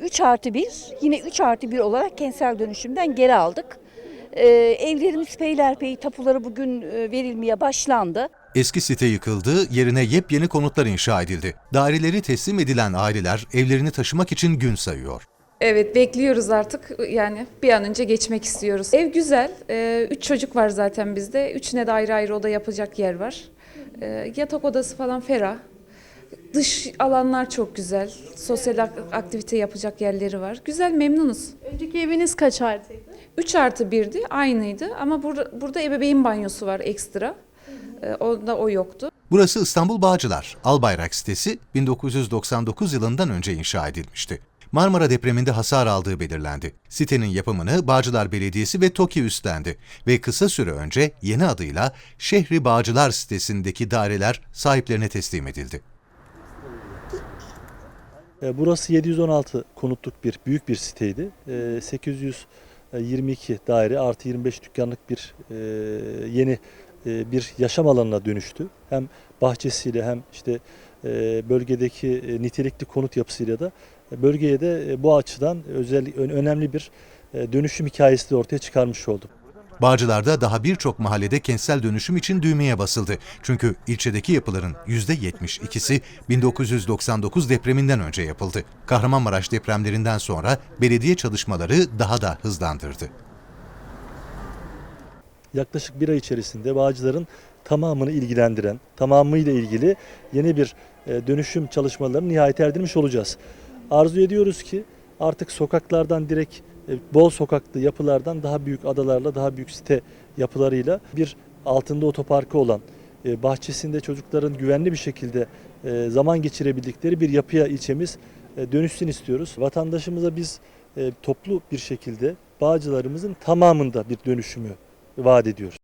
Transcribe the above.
3 artı 1 yine 3 artı 1 olarak kentsel dönüşümden geri aldık. Ee, evlerimiz peylerpey tapuları bugün e, verilmeye başlandı. Eski site yıkıldı, yerine yepyeni konutlar inşa edildi. Daireleri teslim edilen aileler evlerini taşımak için gün sayıyor. Evet bekliyoruz artık yani bir an önce geçmek istiyoruz. Ev güzel. Ee, üç çocuk var zaten bizde. Üçüne de ayrı ayrı oda yapacak yer var. Ee, yatak odası falan ferah. Dış alanlar çok güzel. Sosyal ak- aktivite yapacak yerleri var. Güzel memnunuz. Önceki eviniz kaç artıydı? 3 artı 1'di aynıydı ama burada, burada ebeveyn banyosu var ekstra. Ee, onda o yoktu. Burası İstanbul Bağcılar. Albayrak sitesi 1999 yılından önce inşa edilmişti. Marmara depreminde hasar aldığı belirlendi. Sitenin yapımını Bağcılar Belediyesi ve TOKİ üstlendi ve kısa süre önce yeni adıyla Şehri Bağcılar sitesindeki daireler sahiplerine teslim edildi. E, Burası 716 konutluk bir büyük bir siteydi. E, 822 daire artı 25 dükkanlık bir e, yeni e, bir yaşam alanına dönüştü. Hem bahçesiyle hem işte e, bölgedeki e, nitelikli konut yapısıyla da e, bölgeye de e, bu açıdan özel önemli bir e, dönüşüm hikayesi de ortaya çıkarmış oldu. Bağcılar'da daha birçok mahallede kentsel dönüşüm için düğmeye basıldı. Çünkü ilçedeki yapıların %72'si 1999 depreminden önce yapıldı. Kahramanmaraş depremlerinden sonra belediye çalışmaları daha da hızlandırdı. yaklaşık bir ay içerisinde Bağcılar'ın tamamını ilgilendiren, tamamıyla ilgili yeni bir e, dönüşüm çalışmalarını nihayet erdirmiş olacağız. Arzu ediyoruz ki artık sokaklardan direkt bol sokaklı yapılardan daha büyük adalarla, daha büyük site yapılarıyla bir altında otoparkı olan, e, bahçesinde çocukların güvenli bir şekilde e, zaman geçirebildikleri bir yapıya ilçemiz e, dönüşsün istiyoruz. Vatandaşımıza biz e, toplu bir şekilde Bağcılarımızın tamamında bir dönüşümü vaat ediyoruz.